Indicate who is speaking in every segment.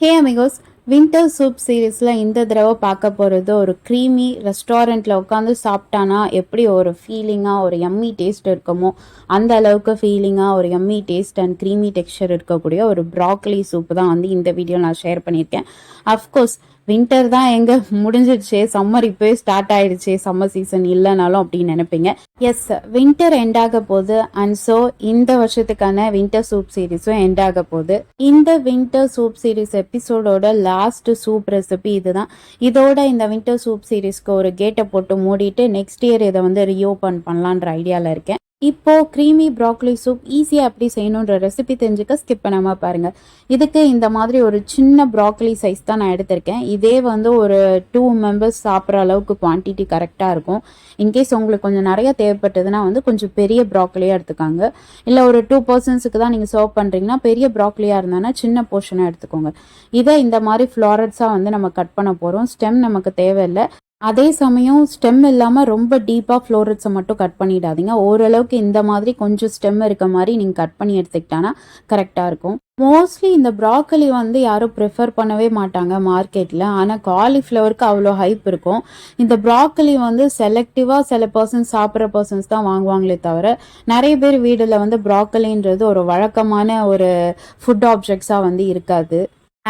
Speaker 1: ஹே amigos winter soup சீரீஸில் இந்த தடவை பார்க்க போகிறது ஒரு க்ரீமி ரெஸ்டாரண்ட்டில் உட்காந்து சாப்பிட்டானா எப்படி ஒரு ஃபீலிங்காக ஒரு எம்மி டேஸ்ட் இருக்குமோ அந்த அளவுக்கு ஃபீலிங்காக ஒரு yummy taste and creamy texture இருக்கக்கூடிய ஒரு ப்ராக்லி சூப் தான் வந்து இந்த வீடியோ நான் ஷேர் பண்ணியிருக்கேன். அஃப்கோர்ஸ் வின்டர் தான் எங்க முடிஞ்சிடுச்சு சம்மர் இப்போயே ஸ்டார்ட் ஆயிடுச்சு. சம்மர் சீசன் இல்லைனாலும் அப்படின்னு நினைப்பீங்க. எஸ் வின்டர் எண்ட் ஆக போகுது. அண்ட் ஸோ இந்த வருஷத்துக்கான வின்டர் சூப் சீரீஸும் எண்ட் ஆக போகுது. இந்த வின்டர் சூப் சீரீஸ் எபிசோடோட லாஸ்ட் சூப் ரெசிபி இதுதான். இதோட இந்த வின்டர் சூப் சீரீஸ்க்கு ஒரு கேட்டை போட்டு மூடிட்டு நெக்ஸ்ட் இயர் இதை வந்து ரீஓபன் பண்ணலான்ற ஐடியாவில் இருக்கேன். இப்போ க்ரீமி ப்ராக்லி சூப் ஈஸியாக எப்படி செய்யணுன்ற ரெசிபி தெரிஞ்சுக்க ஸ்கிப் பண்ணாமல் பாருங்கள் இதுக்கு இந்த மாதிரி ஒரு சின்ன ப்ராக்லி சைஸ் தான் நான் எடுத்திருக்கேன். இதே வந்து ஒரு டூ மெம்பர்ஸ் சாப்பிட்ற அளவுக்கு குவான்டிட்டி கரெக்டாக இருக்கும். இன்கேஸ் உங்களுக்கு கொஞ்சம் நிறைய தேவைப்பட்டதுன்னா வந்து கொஞ்சம் பெரிய ப்ராக்லியாக எடுத்துக்காங்க. இல்லை ஒரு டூ பர்சன்ஸுக்கு தான் நீங்கள் சர்வ் பண்ணுறீங்கன்னா பெரிய ப்ராக்லியாக இருந்தானா சின்ன போர்ஷனாக எடுத்துக்கோங்க. இதை இந்த மாதிரி ஃப்ளாரட்ஸாக வந்து நம்ம கட் பண்ண போகிறோம் ஸ்டெம் நமக்கு தேவையில்லை. அதே சமயம் ஸ்டெம் இல்லாமல் ரொம்ப டீப்பாக ஃப்ளோரட்ஸை மட்டும் கட் பண்ணிடாதீங்க. ஓரளவுக்கு இந்த மாதிரி கொஞ்சம் ஸ்டெம் இருக்க மாதிரி நீங்கள் கட் பண்ணி எடுத்துக்கிட்டானா கரெக்டாக இருக்கும். மோஸ்ட்லி இந்த ப்ராக்கலி வந்து யாரும் ப்ரிஃபர் பண்ணவே மாட்டாங்க மார்க்கெட்டில் ஆனால் காலிஃப்ளவருக்கு அவ்வளோ ஹைப் இருக்கும். இந்த ப்ராக்கலி வந்து செலக்டிவாக சில பர்சன்ஸ் சாப்பிட்ற பர்சன்ஸ் தான் வாங்குவாங்களே தவிர நிறைய பேர் வீடில் வந்து ப்ராக்கலின்றது ஒரு வழக்கமான ஒரு ஃபுட் ஆப்ஜெக்ட்ஸாக வந்து இருக்காது.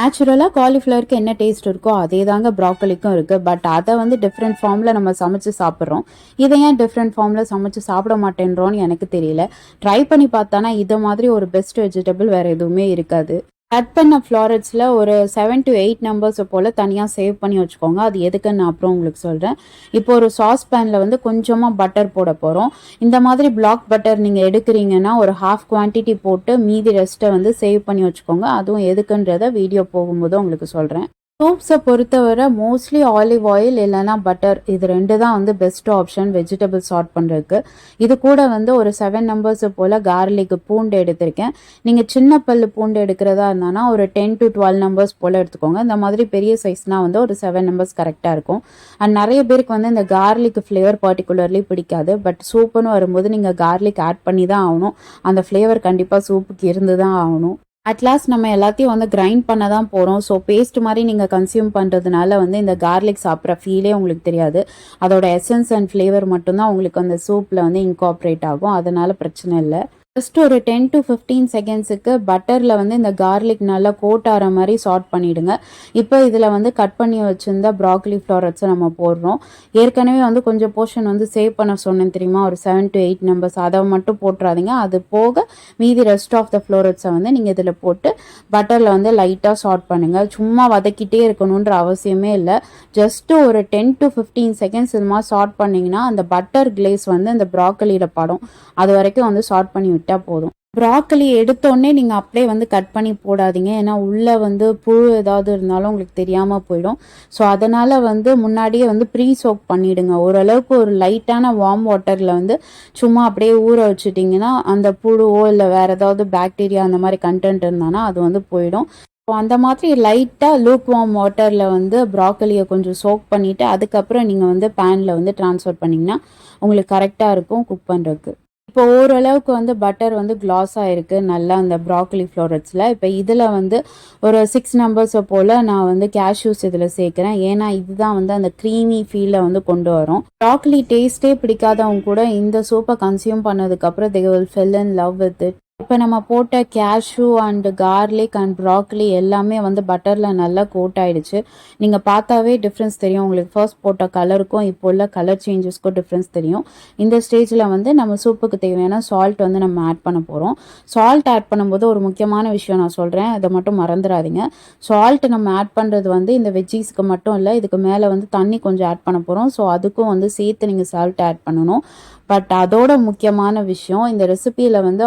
Speaker 1: நேச்சுரலாக காலிஃப்ளவருக்கு என்ன டேஸ்ட் இருக்கோ அதே தாங்க ப்ராக்கலிக்கும் இருக்குது பட் அதை வந்து டிஃப்ரெண்ட் ஃபார்மில் நம்ம சமைச்சு சாப்பிட்றோம். இதை ஏன் டிஃப்ரெண்ட் ஃபார்மில் சமைச்சு சாப்பிட மாட்டேன்றோன்னு எனக்கு தெரியல. ட்ரை பண்ணி பார்த்தானா இதை மாதிரி ஒரு பெஸ்ட் வெஜிடபிள் வேறு எதுவுமே இருக்காது. கட் பண்ண ஃப்ளாரட்ஸில் ஒரு செவன் டு எயிட் நம்பர்ஸை போல் தனியாக சேவ் பண்ணி வச்சுக்கோங்க. அது எதுக்குன்னு நான் அப்புறம் உங்களுக்கு சொல்கிறேன் இப்போ ஒரு சாஸ் பேனில் வந்து கொஞ்சமாக பட்டர் போட போகிறோம் இந்த மாதிரி பிளாக் பட்டர் நீங்கள் எடுக்கிறீங்கன்னா ஒரு ஹாஃப் குவான்டிட்டி போட்டு மீதி ரெஸ்ட்டை வந்து சேவ் பண்ணி வச்சுக்கோங்க. அதுவும் எதுக்குன்றதை வீடியோ போகும்போது உங்களுக்கு சொல்கிறேன் சூப்ஸை பொறுத்தவரை மோஸ்ட்லி ஆலிவ் ஆயில் இல்லைனா பட்டர் இது ரெண்டு தான் வந்து பெஸ்ட் ஆப்ஷன் வெஜிடபிள் சார்ட் பண்ணுறதுக்கு இது கூட வந்து ஒரு செவன் நம்பர்ஸு போல் கார்லிக் பூண்டு எடுத்திருக்கேன். நீங்கள் சின்ன பல் பூண்டு எடுக்கிறதா இருந்தானா ஒரு டென் டு டுவெல் நம்பர்ஸ் போல் எடுத்துக்கோங்க. இந்த மாதிரி பெரிய சைஸ்னால் வந்து ஒரு செவன் நம்பர்ஸ் கரெக்டாக இருக்கும். அண்ட் நிறைய பேருக்கு வந்து இந்த கார்லிக் ஃப்ளேவர் பர்டிகுலர்லி பிடிக்காது. பட் சூப்புன்னு வரும்போது நீங்கள் கார்லிக் ஆட் பண்ணி தான் ஆகணும். அந்த ஃப்ளேவர் கண்டிப்பாக சூப்புக்கு இருந்து தான் ஆகணும். அட்லாஸ்ட் நம்ம எல்லாத்தையும் வந்து கிரைண்ட் பண்ண தான் போகிறோம் ஸோ பேஸ்ட் மாதிரி நீங்கள் கன்சியூம் பண்ணுறதுனால வந்து இந்த கார்லிக் சாப்பிட்ற ஃபீலே உங்களுக்கு தெரியாது. அதோட எசன்ஸ் அண்ட் ஃப்ளேவர் மட்டும்தான் உங்களுக்கு அந்த சூப்பில் வந்து இன்காப்ரேட் ஆகும். அதனால் பிரச்சனை இல்லை. ஜஸ்ட் ஒரு டென் டு ஃபிஃப்டீன் செகண்ட்ஸுக்கு பட்டரில் வந்து இந்த கார்லிக் நல்லா கோட் ஆகிற மாதிரி சார்ட் பண்ணிவிடுங்க இப்போ இதில் வந்து கட் பண்ணி வச்சுருந்த ப்ராக்லி ஃப்ளாரட்ஸை நம்ம போடுறோம். ஏற்கனவே வந்து கொஞ்சம் போர்ஷன் வந்து சேவ் பண்ண சொன்னேன் தெரியுமா? ஒரு செவன் டு எயிட் நம்பர்ஸ் அதை மட்டும் போட்டுறாதீங்க. அது போக மீதி ரெஸ்ட் ஆஃப் த ஃப்ளோரட்ஸை வந்து நீங்கள் இதில் போட்டு பட்டரில் வந்து லைட்டாக சார்ட் பண்ணுங்கள் சும்மா வதக்கிட்டே இருக்கணுன்ற அவசியமே இல்லை. ஜஸ்ட்டு ஒரு டென் டு ஃபிஃப்டீன் செகண்ட்ஸ் இது மாதிரி சார்ட் பண்ணிங்கன்னா அந்த பட்டர் கிளேஸ் வந்து அந்த ப்ராக்கலியில் படம். அது வரைக்கும் வந்து சார்ட் பண்ணி விட்டால் போதும். ப்ராக்கலி எடுத்தோடனே நீங்கள் அப்படியே வந்து கட் பண்ணி போடாதீங்க. ஏன்னா உள்ளே வந்து புழு ஏதாவது இருந்தாலும் உங்களுக்கு தெரியாமல் போயிடும். ஸோ அதனால் வந்து முன்னாடியே வந்து ப்ரீ சோக் பண்ணிவிடுங்க ஓரளவுக்கு ஒரு லைட்டான வார்ம் வாட்டரில் வந்து சும்மா அப்படியே ஊற வச்சுட்டிங்கன்னா அந்த புழுவோ இல்லை வேறு ஏதாவது பாக்டீரியா அந்த மாதிரி கண்டென்ட் இருந்தானா அது வந்து போயிடும். ஸோ அந்த மாதிரி லைட்டாக லூக் வார்ம் வாட்டரில் வந்து ப்ராக்கலியை கொஞ்சம் சோக் பண்ணிவிட்டு அதுக்கப்புறம் நீங்கள் வந்து பேனில் வந்து ட்ரான்ஸ்ஃபர் பண்ணிங்கன்னா உங்களுக்கு கரெக்டாக இருக்கும் குக் பண்ணுறதுக்கு இப்போ ஓரளவுக்கு வந்து பட்டர் வந்து கிளாஸ் ஆகிருக்கு நல்லா அந்த ப்ராக்கலி ஃப்ளோரட்ஸில் இப்போ இதில் வந்து ஒரு சிக்ஸ் நம்பர்ஸை போல் நான் வந்து கேஷ்யூஸ் இதில் சேர்க்குறேன். ஏன்னா இதுதான் வந்து அந்த க்ரீமி ஃபீலை வந்து கொண்டு வரும். ப்ராக்கலி டேஸ்ட்டே பிடிக்காதவங்க கூட இந்த சூப்பை கன்சியூம் பண்ணதுக்கப்புறம் they will fell in love with it இப்போ நம்ம போட்ட cashew and garlic and broccoli எல்லாமே வந்து பட்டரில் நல்லா கோட் ஆகிடுச்சு நீங்கள் பார்த்தாவே டிஃப்ரென்ஸ் தெரியும். உங்களுக்கு ஃபர்ஸ்ட் போட்ட கலருக்கும் இப்போ உள்ள கலர் சேஞ்சஸ்க்கும் டிஃப்ரென்ஸ் தெரியும். இந்த ஸ்டேஜில் வந்து நம்ம சூப்புக்கு தேவையான சால்ட் வந்து நம்ம ஆட் பண்ண போகிறோம் சால்ட் ஆட் பண்ணும்போது ஒரு முக்கியமான விஷயம் நான் சொல்கிறேன் அதை மட்டும் மறந்துடாதீங்க. சால்ட் நம்ம ஆட் பண்ணுறது வந்து இந்த வெஜ்ஜீஸ்க்கு மட்டும் இல்லை இதுக்கு மேலே வந்து தண்ணி கொஞ்சம் ஆட் பண்ண போகிறோம் ஸோ அதுக்கும் வந்து சேர்த்து நீங்கள் சால்ட் ஆட் பண்ணணும். பட் அதோட முக்கியமான விஷயம் இந்த ரெசிபியில் வந்து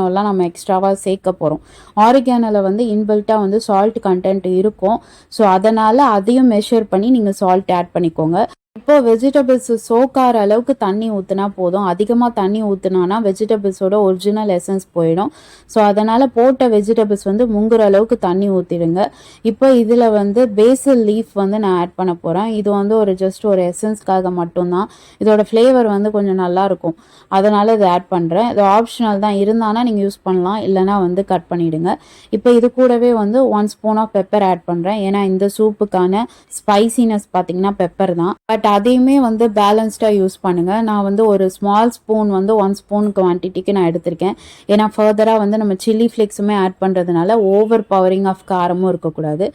Speaker 1: ஆரிகானோலாம் நம்ம எக்ஸ்ட்ராவாக சேர்க்க போகிறோம் ஆரிகானோவில் வந்து இன்பில்ட்டாக வந்து சால்ட் கண்டென்ட் இருக்கும். ஸோ அதனால் அதையும் மெஷர் பண்ணி நீங்கள் சால்ட் ஆட் பண்ணிக்கோங்க. இப்போ வெஜிடபிள்ஸ் சோக்கார அளவுக்கு தண்ணி ஊற்றினா போதும். அதிகமாக தண்ணி ஊற்றினானா வெஜிடபிள்ஸோட ஒரிஜினல் எசன்ஸ் போயிடும். ஸோ அதனால் போட்ட வெஜிடபிள்ஸ் வந்து முங்குற அளவுக்கு தண்ணி ஊற்றிடுங்க இப்போ இதில் வந்து பேசில் லீஃப் வந்து நான் ஆட் பண்ண போகிறேன் இது வந்து ஒரு ஜஸ்ட் ஒரு எசன்ஸ்க்காக மட்டும்தான். இதோட ஃப்ளேவர் வந்து கொஞ்சம் நல்லாயிருக்கும். அதனால் இதை ஆட் பண்ணுறேன் இது ஆப்ஷனல் தான். இருந்தானா நீங்கள் யூஸ் பண்ணலாம். இல்லைனா வந்து கட் பண்ணிவிடுங்க இப்போ இது கூடவே வந்து one spoon of pepper add பண்ணுறேன் ஏன்னா இந்த சூப்புக்கான ஸ்பைசினஸ் பார்த்தீங்கன்னா பெப்பர் தான். பட் பட் அதையுமே வந்து பேலன்ஸ்டாக யூஸ் பண்ணுங்கள் நான் வந்து ஒரு ஸ்மால் ஸ்பூன் வந்து ஒன் ஸ்பூன் குவான்டிட்டிக்கு நான் எடுத்திருக்கேன். ஏன்னா ஃபர்தராக வந்து நம்ம சில்லி ஃப்ளேக்ஸுமே ஆட் பண்ணுறதுனால ஓவர் பவரிங் ஆஃப் காரமும் இருக்கக்கூடாது.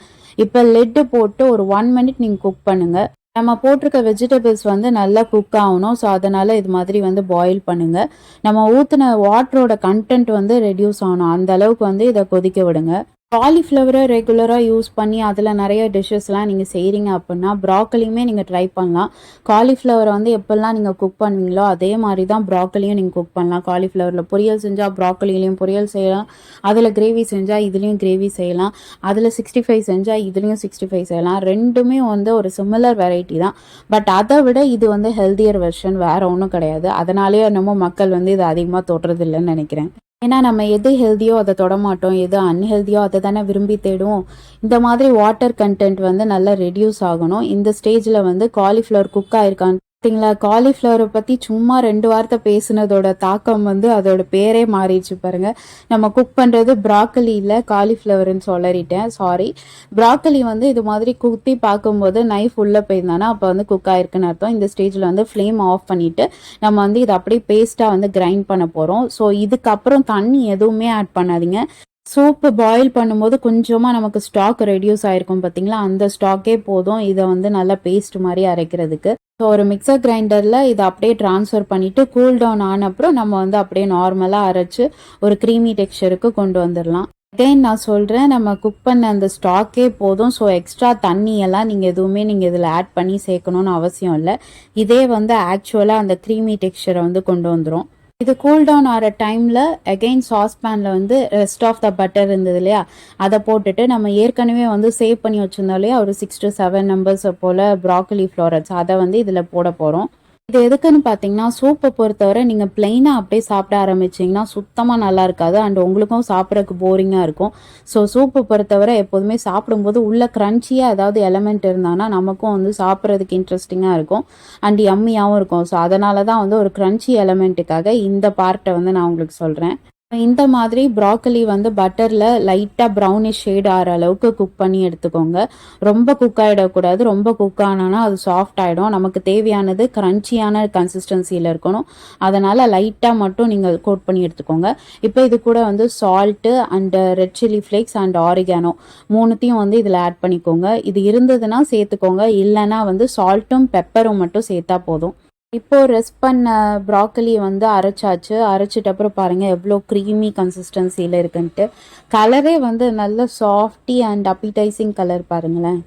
Speaker 1: இப்போ லெட்டு போட்டு ஒரு ஒன் மினிட் நீங்கள் குக் பண்ணுங்கள் நம்ம போட்டிருக்க வெஜிடபிள்ஸ் வந்து நல்லா குக் ஆகணும். ஸோ அதனால் இது மாதிரி வந்து பாயில் பண்ணுங்கள் நம்ம ஊற்றின வாட்டரோட கண்டென்ட் வந்து ரெடியூஸ் ஆகணும். அந்த அளவுக்கு வந்து இதை கொதிக்க விடுங்க. காலிஃப்ளவரை ரெகுலராக யூஸ் பண்ணி அதில் நிறைய டிஷ்ஷஸ்லாம் நீங்கள் செய்கிறீங்க அப்படின்னா ப்ராக்கலியுமே நீங்கள் ட்ரை பண்ணலாம். காலிஃப்ளவரை வந்து எப்போல்லாம் நீங்கள் குக் பண்ணுவீங்களோ அதே மாதிரி தான் ப்ராக்கலியும் நீங்கள் குக் பண்ணலாம். காலிஃப்ளவரில் பொரியல் செஞ்சால் ப்ராக்கலிலையும் பொரியல் செய்யலாம். அதில் கிரேவி செஞ்சால் இதுலேயும் கிரேவி செய்யலாம். அதில் சிக்ஸ்டி ஃபைவ் செஞ்சால் இதுலேயும் சிக்ஸ்டி ஃபைவ் செய்யலாம். ரெண்டுமே வந்து ஒரு சிமிலர் வெரைட்டி தான். பட் அதை விட இது வந்து ஹெல்த்தியர் வெர்ஷன் வேறு ஒன்றும் கிடையாது. அதனாலேயே என்னமோ மக்கள் வந்து இது அதிகமாக தொடுறதில்லைன்னு நினைக்கிறேன். ஏன்னா நம்ம எது ஹெல்த்தியோ அதை தொடமாட்டோம் எது அன்ஹெல்தியோ அதை தானே விரும்பி தேடுவோம். இந்த மாதிரி வாட்டர் கண்டென்ட் வந்து நல்லா ரெடியூஸ் ஆகணும். இந்த ஸ்டேஜில் வந்து காலிஃப்ளவர் குக் ஆயிருக்கான்னு பார்த்தீங்களா காலிஃப்ளவரை பற்றி சும்மா ரெண்டு வார்த்தை பேசுனதோட தாக்கம் வந்து அதோட பேரே மாறிடுச்சு பாருங்க. நம்ம குக் பண்ணுறது ப்ராக்கலி இல்லை காலிஃப்ளவர்னு சொல்லறிட்டேன். சாரி ப்ராக்கலி வந்து இது மாதிரி குத்தி பார்க்கும்போது நைஃப் உள்ளே போயிருந்தானா அப்போ வந்து குக் ஆயிருக்குன்னு அர்த்தம். இந்த ஸ்டேஜில் வந்து ஃப்ளேம் ஆஃப் பண்ணிவிட்டு நம்ம வந்து இதை அப்படியே பேஸ்ட்டாக வந்து கிரைண்ட் பண்ண போகிறோம் ஸோ இதுக்கப்புறம் தண்ணி எதுவுமே ஆட் பண்ணாதீங்க. சூப்பு பாயில் பண்ணும்போது கொஞ்சமாக நமக்கு ஸ்டாக் ரெடியூஸ் ஆகிருக்கும் பார்த்தீங்களா அந்த ஸ்டாக்கே போதும். இதை வந்து நல்லா பேஸ்ட் மாதிரி அரைக்கிறதுக்கு. ஸோ ஒரு மிக்சர் கிரைண்டரில் இதை அப்படியே ட்ரான்ஸ்ஃபர் பண்ணிவிட்டு கூல் டவுன் ஆன அப்புறம் நம்ம வந்து அப்படியே நார்மலாக அரைச்சி ஒரு க்ரீமி டெக்ஸ்டருக்கு கொண்டு வந்துடலாம். அகைன் நான் சொல்கிறேன் நம்ம குக் பண்ண அந்த ஸ்டாக்கே போதும். ஸோ எக்ஸ்ட்ரா தண்ணியெல்லாம் நீங்கள் எதுவுமே நீங்கள் இதில் ஆட் பண்ணி சேர்க்கணுன்னு அவசியம் இல்லை. இதே வந்து ஆக்சுவலாக அந்த க்ரீமி டெக்ஸ்சரை வந்து கொண்டு வந்துடும் இது கூல் டவுன் ஆகிற டைமில் அகெயின் சாஸ்பேனில் வந்து ரெஸ்ட் ஆஃப் த பட்டர் இருந்தது இல்லையா? அதை போட்டுட்டு நம்ம ஏற்கனவே வந்து சேவ் பண்ணி வச்சுருந்தோம் இல்லையா? ஒரு சிக்ஸ் டு செவன் நம்பர்ஸ் போல் ப்ராக்கலி ஃப்ளோரட்ஸ் அதை வந்து இதில் போட போகிறோம் இது எதுக்குன்னு பார்த்தீங்கன்னா சூப்பை பொறுத்தவரை நீங்கள் பிளெயினாக அப்படியே சாப்பிட ஆரம்பிச்சிங்கன்னா சுத்தமாக நல்லா இருக்காது. அண்ட் உங்களுக்கும் சாப்பிட்றதுக்கு போரிங்காக இருக்கும். ஸோ சூப்பை பொறுத்தவரை எப்போதுமே சாப்பிடும்போது உள்ள க்ரன்ச்சியாக ஏதாவது எலமெண்ட் இருந்தானா நமக்கும் வந்து சாப்பிட்றதுக்கு இன்ட்ரெஸ்டிங்காக இருக்கும். அண்ட் எம்மியாகவும் இருக்கும். ஸோ அதனால தான் வந்து ஒரு க்ரன்ச்சி எலமெண்ட்டுக்காக இந்த பார்ட்டை வந்து நான் உங்களுக்கு சொல்கிறேன் இந்த மாதிரி ப்ராக்கலி வந்து பட்டரில் லைட்டாக ப்ரௌனிஷ் ஷேட் ஆகிற அளவுக்கு குக் பண்ணி எடுத்துக்கோங்க. ரொம்ப குக் ஆகிடக்கூடாது ரொம்ப குக் ஆனானா அது சாஃப்ட் ஆகிடும் நமக்கு தேவையானது க்ரன்ச்சியான கன்சிஸ்டன்சியில் இருக்கணும். அதனால் லைட்டாக மட்டும் நீங்கள் கோட் பண்ணி எடுத்துக்கோங்க. இப்போ இது கூட வந்து salt and red chilli flakes and oregano மூணுத்தையும் வந்து இதில் ஆட் பண்ணிக்கோங்க. இது இருந்ததுன்னா சேர்த்துக்கோங்க. இல்லைன்னா வந்து சால்ட்டும் பெப்பரும் மட்டும் சேர்த்தா போதும். இப்போது ரெஸ்ட் பண்ண ப்ராக்கலி வந்து அரைச்சாச்சு. அரைச்சிட்ட அப்புறம் பாருங்கள் எவ்வளோ க்ரீமி கன்சிஸ்டன்சியில் இருக்குன்ட்டு. கலரே வந்து நல்ல சாஃப்டி அண்ட் அப்பிடைசிங் கலர் பாருங்களேன்.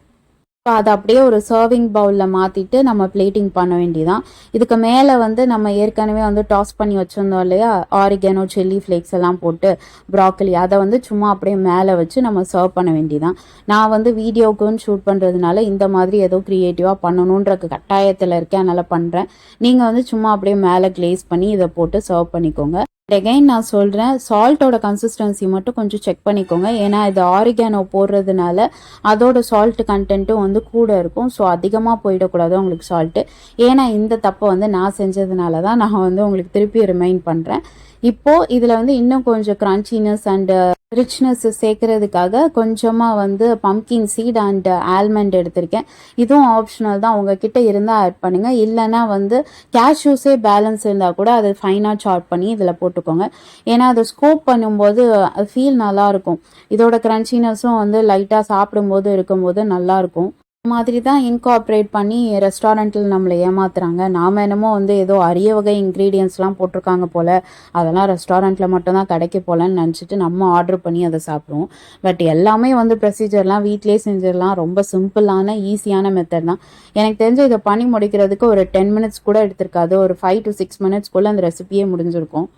Speaker 1: ஸோ அதை அப்படியே ஒரு சர்விங் பவுலில் மாற்றிட்டு நம்ம பிளேட்டிங் பண்ண வேண்டியதான் இதுக்கு மேலே வந்து நம்ம ஏற்கனவே வந்து டாஸ் பண்ணி வச்சுருந்தோம் இல்லையா? ஆரிகனோ சில்லி ஃப்ளேக்ஸ் எல்லாம் போட்டு ப்ராக்கலி அதை வந்து சும்மா அப்படியே மேலே வச்சு நம்ம சர்வ் பண்ண வேண்டியதான் நான் வந்து வீடியோக்குன்னு ஷூட் பண்ணுறதுனால இந்த மாதிரி ஏதோ க்ரியேட்டிவாக பண்ணணுன்ற கட்டாயத்தில் இருக்கேன். அதனால் பண்ணுறேன் நீங்கள் வந்து சும்மா அப்படியே மேலே க்ளேஸ் பண்ணி இதை போட்டு சர்வ் பண்ணிக்கோங்க. அகைன் நான் சொல்கிறேன் சால்ட்டோட கன்சிஸ்டன்சி மட்டும் கொஞ்சம் செக் பண்ணிக்கோங்க. ஏன்னா இது ஆரிகானோ போடுறதுனால அதோட சால்ட் கண்டென்ட்டும் வந்து கூட இருக்கும். ஸோ அதிகமாக போயிடக்கூடாது உங்களுக்கு சால்ட்டு ஏன்னா இந்த தப்பை வந்து நான் செஞ்சதுனால தான் நான் வந்து உங்களுக்கு திருப்பி ரிமைண்ட் பண்ணுறேன் இப்போது இதில் வந்து இன்னும் கொஞ்சம் க்ரன்ச்சினஸ் அண்டு ரிச்னஸ் சேர்க்கறதுக்காக கொஞ்சமாக வந்து பம்கின் சீட் அண்ட் ஆல்மண்ட் எடுத்திருக்கேன். இதுவும் ஆப்ஷனல் தான். உங்ககிட்ட இருந்தால் ஆட் பண்ணுங்கள் இல்லைன்னா வந்து கேஷ்யூஸே பேலன்ஸ் இருந்தால் கூட அதை ஃபைனாக சார்ட் பண்ணி இதில் போட்டுக்கோங்க. ஏன்னா அதை ஸ்கோப் பண்ணும்போது ஃபீல் நல்லாயிருக்கும் இதோட க்ரன்ச்சினஸும் வந்து லைட்டாக சாப்பிடும்போது இருக்கும்போது நல்லாயிருக்கும் மாதிரி தான் இன்கார்ப்ரேட் பண்ணி ரெஸ்டாரண்ட்டில் நம்மளை ஏமாத்துறாங்க. நாம் என்னமோ வந்து ஏதோ அரிய வகை இன்க்ரீடியன்ஸ்லாம் போட்டிருக்காங்க போல். அதெல்லாம் ரெஸ்டாரண்ட்டில் மட்டும்தான் கிடைக்க போலன்னு நினச்சிட்டு நம்ம ஆர்டர் பண்ணி அதை சாப்பிடுவோம். பட் எல்லாமே வந்து ப்ரொசீஜர்லாம் வீட்லேயே செஞ்சிடலாம் ரொம்ப சிம்பிளான ஈஸியான மெத்தட் தான். எனக்கு தெரிஞ்சு இதை பண்ணி முடிக்கிறதுக்கு ஒரு டென் மினிட்ஸ் கூட எடுத்திருக்காது. ஒரு ஃபைவ் டு சிக்ஸ் மினிட்ஸ்க்குள்ளே அந்த ரெசிபியே முடிஞ்சிருக்கும்.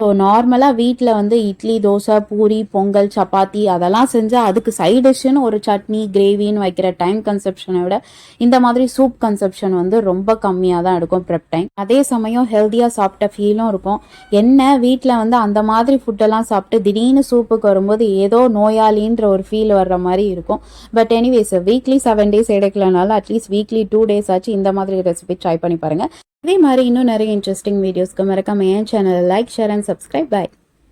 Speaker 1: ஸோ நார்மலாக வீட்டில் வந்து இட்லி தோசை பூரி பொங்கல் சப்பாத்தி அதெல்லாம் செஞ்சால் அதுக்கு சைட் டிஷ்ஷுன்னு ஒரு சட்னி கிரேவின்னு வைக்கிற டைம் கன்செப்ஷனை விட இந்த மாதிரி சூப் கன்செப்ஷன் வந்து ரொம்ப கம்மியாக தான் எடுக்கும் ப்ரெப் டைம் அதே சமயம் ஹெல்த்தியாக சாப்பிட்ட ஃபீலும் இருக்கும். என்ன வீட்டில் வந்து அந்த மாதிரி ஃபுட்டெல்லாம் சாப்பிட்டு திடீர்னு சூப்புக்கு வரும்போது ஏதோ நோயாளின்ற ஒரு ஃபீல் வர்ற மாதிரி இருக்கும். But anyways weekly seven days எடுக்கலனாலும் at least weekly two days ஆச்சு இந்த மாதிரி ரெசிபி ட்ரை பண்ணி பாருங்கள் இதே மாதிரி இன்னும் நிறைய இன்ட்ரெஸ்டிங் வீடியோஸ்க்கு மறக்காம என் சேனலை like share and subscribe bye